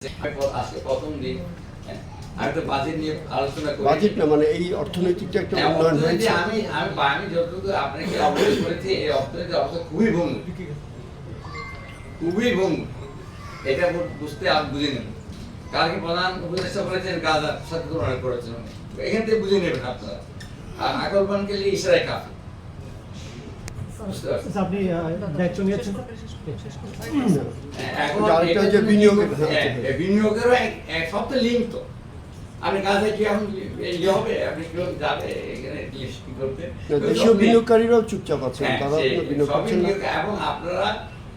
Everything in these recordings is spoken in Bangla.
আমি প- আজকে প্রথম দিন হ্যাঁ, আমি তো বাজেট নিয়ে আলোচনা করি। বাজেট না মানে এই অর্থনৈতিকটা একটা হ্যাঁ, উন্নয়ন হয়েছে। আমি আমি আমি যতটুকু আপনাকে অবগত করেছি এই অর্থনীতি অবস্থা খুবই ভঙ্গুর খুবই ভঙ্গুর এটা বুঝতে আর বুঝে নেন কালকে প্রধান উপদেষ্টা বলেছেন গাজার সাথে তুলনা করেছেন এখান থেকে বুঝে নেবেন আপনারা। আর আকলবানকে ইসরায় কাফি আপনি দায়িত্ব নিয়েছেন? এখন আরেকটা এটা হচ্ছে যদি- বিনিয়োগের। এই বিনিয়োগেরও এক- এক লিঙ্ক তো। আপনি কাজে কি এখন হবে আপনি কেউ যাবে এখানে কি করতে দেশীয় বিনিয়োগকারীরাও চুপচাপ আছেন হ্যাঁ, তারা বিনিয়োগ করছেন এবং আপনারা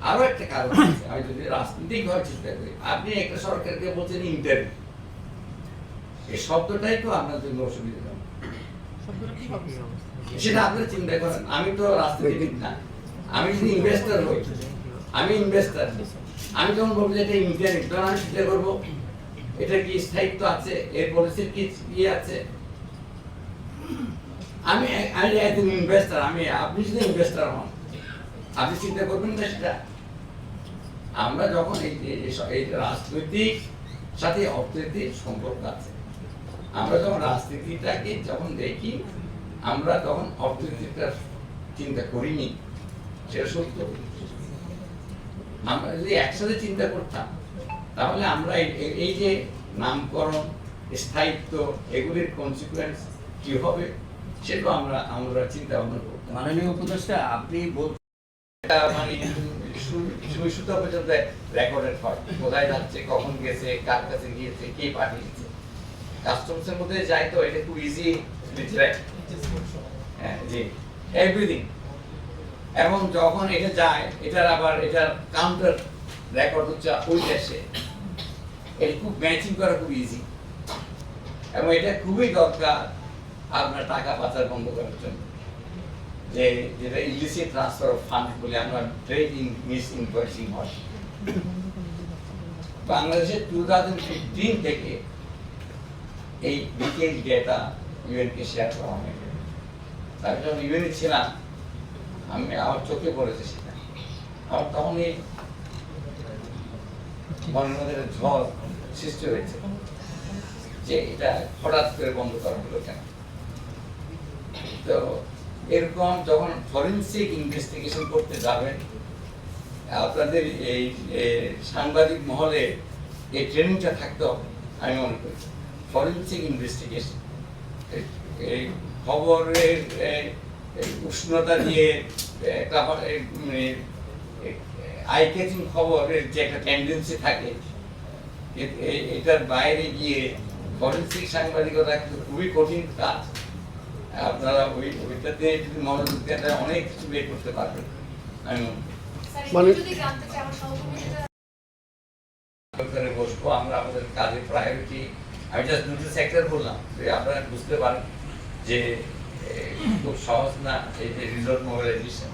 আরও একটা কারণ আমি যদি রাজনৈতিক ভাবে চিন্তা করি আপনি একটা সরকারকে বলছেন ইন্টারভিউ এই শব্দটাই তো আপনার জন্য অসুবিধা। সেটা আপনারা চিন্তা করেন। আমি তো রাজনীতিবিদ না আমি যদি ইনভেস্টর হই আমি ইনভেস্টর আমি যখন বলব যে এটা ইন্টারনেট তখন আমি চিন্তা করব এটা কি স্থায়িত্ব আছে? এর পলিসির কি ইয়ে আছে? আমি আমি একজন ইনভেস্টর আমি আপনি যদি ইনভেস্টর হন আপনি চিন্তা করবেন না সেটা। আমরা যখন এই রাজনৈতিক সাথে অর্থনীতির সম্পর্ক আছে আমরা যখন রাজনীতিটাকে যখন দেখি আমরা তখন অর্থনীতিটা চিন্তা করিনি সেটা সত্য। আমরা যদি একসাথে চিন্তা করতাম তাহলে আমরা এই- যে নামকরণ স্থায়িত্ব এগুলির কনসিকুয়েন্স কি হবে সেটা আমরা আমরা চিন্তা ভাবনা করতাম। মাননীয় উপদেষ্টা আপনি বল এটা মানে সুই সুতা পর্যন্ত রেকর্ডেড হয়। কোথায় যাচ্ছে কখন গেছে কার কাছে গিয়েছে কে পাঠিয়েছে? কাস্টমসের মধ্যে যাই তো, এটা খুব ইজি হ্যাঁ এভরিথিং এবং যখন এটা যায়, এটার আবার, এটার কাউন্টার রেকর্ড হচ্ছে ওই দেশে। এটা খুব ম্যাচিং করা খুব ইজি এবং এটা খুবই দরকার আপনার টাকা পাচার বন্ধ করার জন্য। যে, যেটা ইলিসিট ট্রান্সফার অফ ফান্ড বলে আমরা ট্রেড মিস ইনভয়েসিং হয়। বাংলাদেশে টু থাউজেন্ড ফিফটিন থেকে এই ডিটেল ডেটা ইউএনকে শেয়ার করা হয়। তার যখন ইউএনে ছিলাম। আমি আমার চোখে পড়েছে সেটা। আমার তখন এই মনের ঝড় সৃষ্টি হয়েছে যে এটা হঠাৎ করে বন্ধ করা হলো কেন? তো এরকম যখন ফরেন্সিক ইনভেস্টিগেশন করতে যাবেন, আপনাদের এই সাংবাদিক মহলে এই ট্রেনিংটা থাকতে হবে আমি মনে করি। ফরেন্সিক ইনভেস্টিগেশন এই খবরের উষ্ণতা দিয়ে একটা আই ক্যাচিং খবরের যে একটা টেন্ডেন্সি থাকে এটার বাইরে গিয়ে ফরেন্সিক সাংবাদিকতা কিন্তু খুবই কঠিন কাজ। আপনারা ওই ওইটাতে যদি মনোযোগ দেন অনেক কিছু বের করতে পারবেন। আমি মানে- মানে বসবো আমরা আমাদের কাজের প্রায়োরিটি আমি জাস্ট দুটো সেক্টর বললাম আপনারা বুঝতে পারেন যে খুব সহজ না এই যে রিসোর্ট মোবিলাইজেশন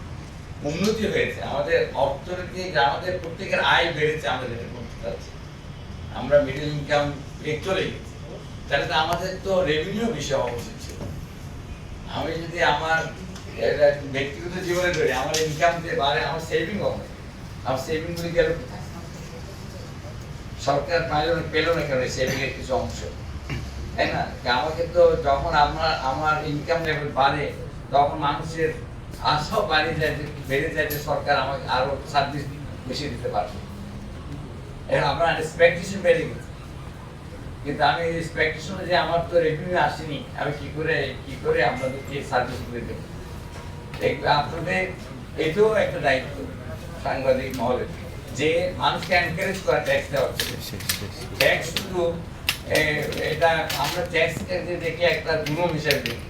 উন্নতি হয়েছে। আমাদের অর্থনীতি, আমাদের প্রত্যেকের আয় বেড়েছে আমাদের করতে আমরা মিডল ইনকাম চলে গেছি। তাহলে তো আমাদের তো রেভিনিউ বিষয় অবশ্যই ছিল। আমি যদি আমার ব্যক্তিগত জীবনে ধরি, আমার ইনকাম যে বাড়ে, আমার সেভিং হবে। আমার সেভিং গেল কোথায়? সরকার পেল না কেন সেভিং এর কিছু অংশ? তাই না? আমাকে তো যখন আমার আমার ইনকাম লেভেল বাড়ে, তখন মানুষের আশাও বাড়ে যায় যে, বেড়ে যায় যে সরকার আমাকে আরও সার্ভিস বেশি দিতে পারবে। আমার এক্সপেকটেশন বেড়ে গেছে। কিন্তু আমি এক্সপেকটেশনে যে আমার তো রেভিনিউ আসেনি, আমি কি করে কি করে আপনাদেরকে সার্ভিস করে দেবো? আপনাদের এটাও একটা দায়িত্ব সাংবাদিক মহলে যে মানুষকে এনকারেজ করা ট্যাক্স দেওয়ার ট্যাক্স শুধু এটা আমরা ট্যাক্স দেখে একটা গুণ হিসাবে দেখি।